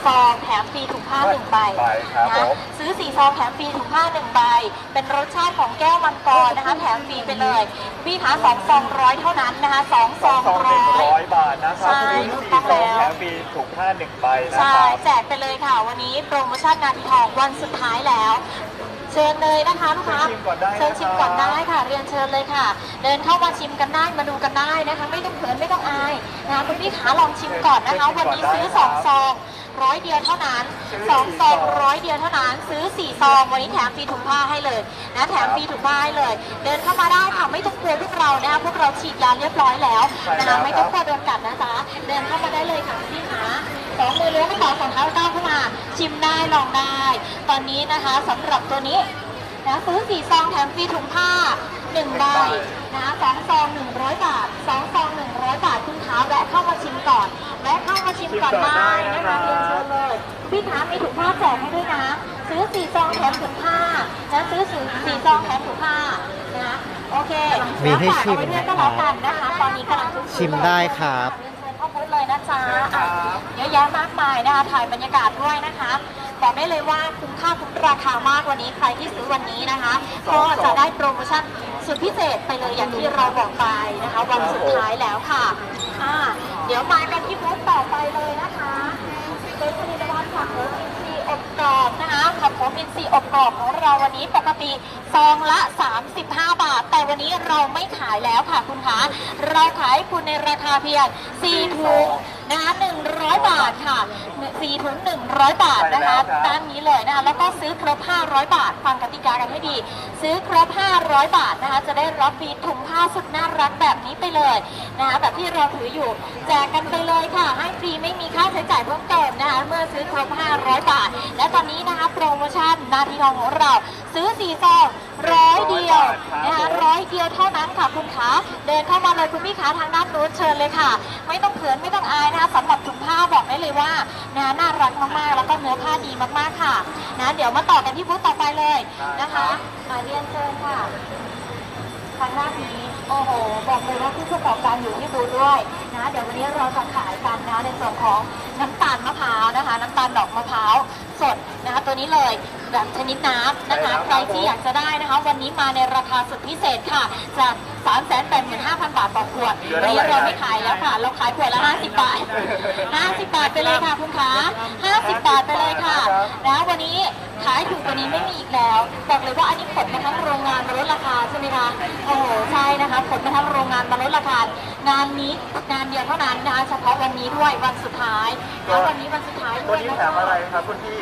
4ซองแถมฟรีถุงผ้า1ใบใบครับนะผมซื้อ4ซองแถมฟรีถุงผ้า1ใบ เป็นรสชาติของแก้วมังกรนะคะ แถมฟรีไปเลยพี่คะ2ซองร้อยเท่านั้นนะคะ2ซสอองงซองหร้นึ่งอร้อยยบาทนะครับใช่คุณถูกสี่ต้องซองแล้ว แถมมีถุงผ้าหนึ่งใบนะคใช่รับ แจกไปเลยค่ะ วันนี้โปรโมชั่นนาทีทองวันสุดท้ายแล้ว เชิญเลยนะคะลูกค้าเชิญชิมก่อนได้เชิญชิมก่อนนะครับได้ค่ะ เรียนเชิญเลยค่ะ เดินเข้ามาชิมกันได้มาดูกันได้นะคะ ไม่ต้องเขินไม่ต้องอายนะคะคุณพี่ขาลองชิมก่อนนะคะ วันนี้ซื้อสองซองร้อยเดียวเท่านั้นสองซองร้อยเดียวเท่านั้น ซื้อสี่ซองวันนี้แถมฟรีถุงผ้าให้เลยนะแถมฟรีถุงผ้าให้เลย เดินเข้ามาได้ค่ะไม่ต้องกลัวพวกเรานะคะพวกเราฉีดยาเรียบร้อยแล้วนะคะไม่ต้องกลัวโดนกัดนะจ๊ะเดินเข้ามาได้เลยค่ะคุณพี่ขา สองมือล้วงกระเป๋าสองเท้าก้าวเข้ามา ชิมได้ลองได้ ตอนนี้นะคะสำหรับตัวนี้นะซื้อสี่ซองแถมฟรีถุงผ้าหนึ่งใบนะสองซองหนึ่งร้อยบาทสองซองหนึ่งร้อยบาทคุณขาแวะเข้ามาชิมก่อนแวะเข้ามาชิมก่อนได้นะคะเรียนเชิญเลยพี่ขามีถุงผ้าแจกให้ด้วยนะ ซื้อสี่ซองแถมถุงผ้านะซื้อสี่สี่ซองแถมถุงผ้านะโอเคมีให้ชิมฝากเอาไว้ด้วยก็แล้วกันนะคะตอนนี้กำลังซื้อชิมได้ครับ เรียนเชิญเข้าบูธเลยนะจ๊ะอะเยอะแยะมากมายนะคะถ่ายบรรยากาศด้วยนะคะบอกได้เลยว่าคุ้มค่าคุ้มราคามากวันนี้ใครที่ซื้อวันนี้นะคะ ก็จะได้โปรโมชั่นสุดพิเศษไปเลยอย่างที่เราบอกไปนะคะวันสุดท้ายแล้วค่ะอ่าเดี๋ยวมากันที่บูธต่อไปเลยนะคะเป็นผลิตภัณฑ์ผักโขมอินทรีย์อบกรอบนะคะผักโขมอินทรีย์อบกรอบของเราวันนี้ปกติซองละ 35 บาท แต่วันนี้เราไม่ขายแล้วค่ะคุณคะเราขายให้คุณในราคาเพียง4ถุง นะคะ100 บาทค่ะ4ถุง100 บาทนะคะใช่แล้วครับด้านนี้เลยนะคะแล้วก็ซื้อครบ 500 บาท ฟังกติกากันให้ดี ซื้อครบ 500 บาทนะคะจะได้รับฟรีถุงผ้าสุดน่ารักแบบนี้ไปเลยนะคะแบบที่เราถืออยู่แจกกันไปเลยค่ะ ให้ฟรีไม่มีค่าใช้จ่ายเพิ่มเติมนะคะเมื่อซื้อครบ 500 บาท และตอนนี้นะคะโปรโมชั่นนาทีทองของเรา ซื้อ4ซองร้อยเดียวนะคะร้อยเดียวเท่านั้นค่ะคุณขาเดินเข้ามาเลยคุณพี่ขาทางด้านนู้นเชิญเลยค่ะ ไม่ต้องเขินไม่ต้องอายนะคะสำหรับถุงผ้าบอกได้เลยว่านะน่ารักมากๆแล้วก็เนื้อผ้าดีมากๆค่ะนะเดี๋ยวมาต่อกันที่บูธต่อไปเลยนะคะมาเรียนเชิญค่ะทางด้านนี้โอ้โห บอกเลยว่าผู้ประกอบการอยู่ที่บูธด้วยนะเดี๋ยววันนี้เราจะขายกันนะในส่วนของน้ำตาลมะพร้าวนะคะ น้ำตาลดอกมะพร้าวสดนะคะตัวนี้เลย แบบชนิดน้ำนะคะใช่แล้วครับใครที่อยากจะได้นะคะ วันนี้มาในราคาสุดพิเศษค่ะ จาก 3 8 5 0 0 0 บาทต่อขวดวันนี้เราไม่ขายแล้วค่ะ เราขายขวดละ 50 บาท 50 บาทไปเลยค่ะคุณคะ50 บาทไปเลยค่ะนะวันนี้ขายถูกกว่านี้ไม่มีอีกแล้ว บอกเลยว่าอันนี้ขนมาทั้งโรงงานมาลดราคาใช่ไหมคะ โอ้โห ใช่นะคะขนมาทั้งโรงงานมาลดราคางานนี้งานเดียวเท่านั้นนะคะเฉพาะวันนี้ด้วยวันสุดท้ายแล้ววันนี้วันสุดท้ายตัด้ววยนี้นะแถคะมอะไรครับคุณพี่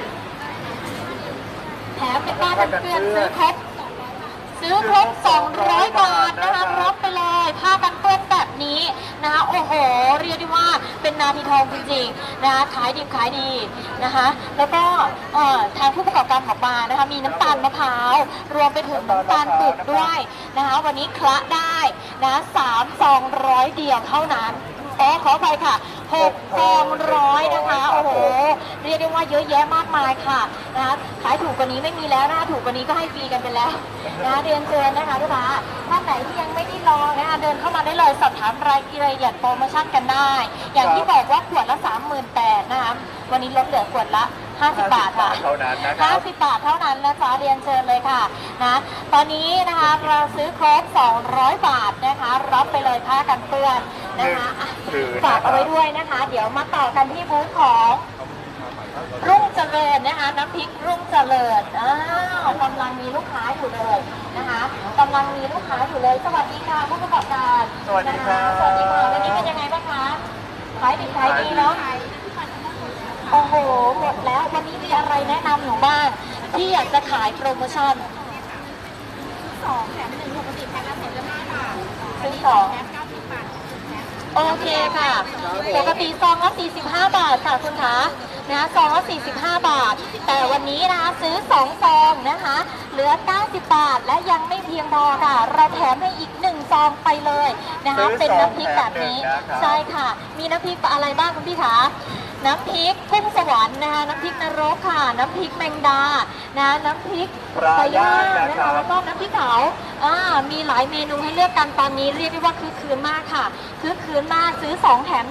แถมเป็นบ้านกันเพื่อนซื้อครบซื้อครบ 200 บาทนะคะรับไปเลยผ้ากันเปื้อนแบบนี้นะคะโอ้โห เรียกได้ว่าเป็นนาทีทองจริงๆนะคะขายดีขายดีนะคะแล้วก็เอ่อทางผู้ประกอบการบอกมานะคะมีน้ำตาลมะพร้าว รวมไปถึงน้ำตาลปุกด้วยนะคะวันนี้คละได้นะสามซองร้อยเดียวเท่านั้น อ๋อขอไปค่ะหกซองร้อยนะคะ โอ้โห เรียกได้ว่าเยอะแยะมากมายค่ะนะคะขายถูกกว่านี้ไม่มีแล้วนะคะถูกกว่านี้ก็ให้ฟรีกันไปแล้วนะคะเรียนเชิญนะคะทุกท่านท่านไหนที่ยังไม่ได้ลองนะคะเดินเข้ามาได้เลยสอบถามรายละเอียดโปรโมชั่นกันได้ อย่างที่บอกว่าขวดละ38,000นะคะวันนี้ลดเหลือขวดละ 50 บาทค่ะเท่านั้นนะครับ50 บาทเท่านั้นนะจ๊ะเรียนเชิญเลยค่ะนะตอนนี้นะคะเราซื้อครบ 200 บาทนะคะรับไปเลยผ้ากันเปื้อน นะคะอะถือนะครับฝากเอาไว้ด้วยนะคะ เดี๋ยวมาต่อกันที่บูธของรุ่งเจริญนะคะ น้ำพริกรุ่งเจริญอ้าวกำลังมีลูกค้าอยู่เลยนะคะกำลังมีลูกค้าอยู่เลย สวัสดีค่ะผู้ประกอบการสวัสดีครับ นะะสวัสดีค่ะวันนี้เป็นยังไงบ้างคะขายดีขายดีเนาะโอ้โหหมดแล้ววันนี้มีอะไรแนะนำหนูบ้างที่อยากจะขายโปรโมชั่น สองแถมหนึ่งปกติแพ็คละสิบห้าบาทซื้อสอง แพ็ค โอเคค่ะ ปกติซองละ45 บาทค่ะคุณคะนะซองละ45 บาท แต่วันนี้นะคะซื้อ 2 ซองนะคะ เหลือ 90 บาท และยังไม่เพียงพอค่ะ เราแถมให้อีก 1 ซองไปเลยนะคะซื้อเป็นน้ำพริกแบบนี้แถมหนึ่งนะครับใช่ค่ะ มีน้ำพริกอะไรบ้างคุณพี่คะ น้ำพริกกุ้งสวรรค์นะคะน้ำพริกนรกค่ะ น้ำพริกแมงดานะน้ำพริกปลาย่างนะนะคะคะแล้วก็น้ำพริกเผาอ่ามีหลายเมนูให้เลือกกันตอนนี้เรียกได้ว่าคือคืนมากค่ะ คือคืนมากซื้อ2แถม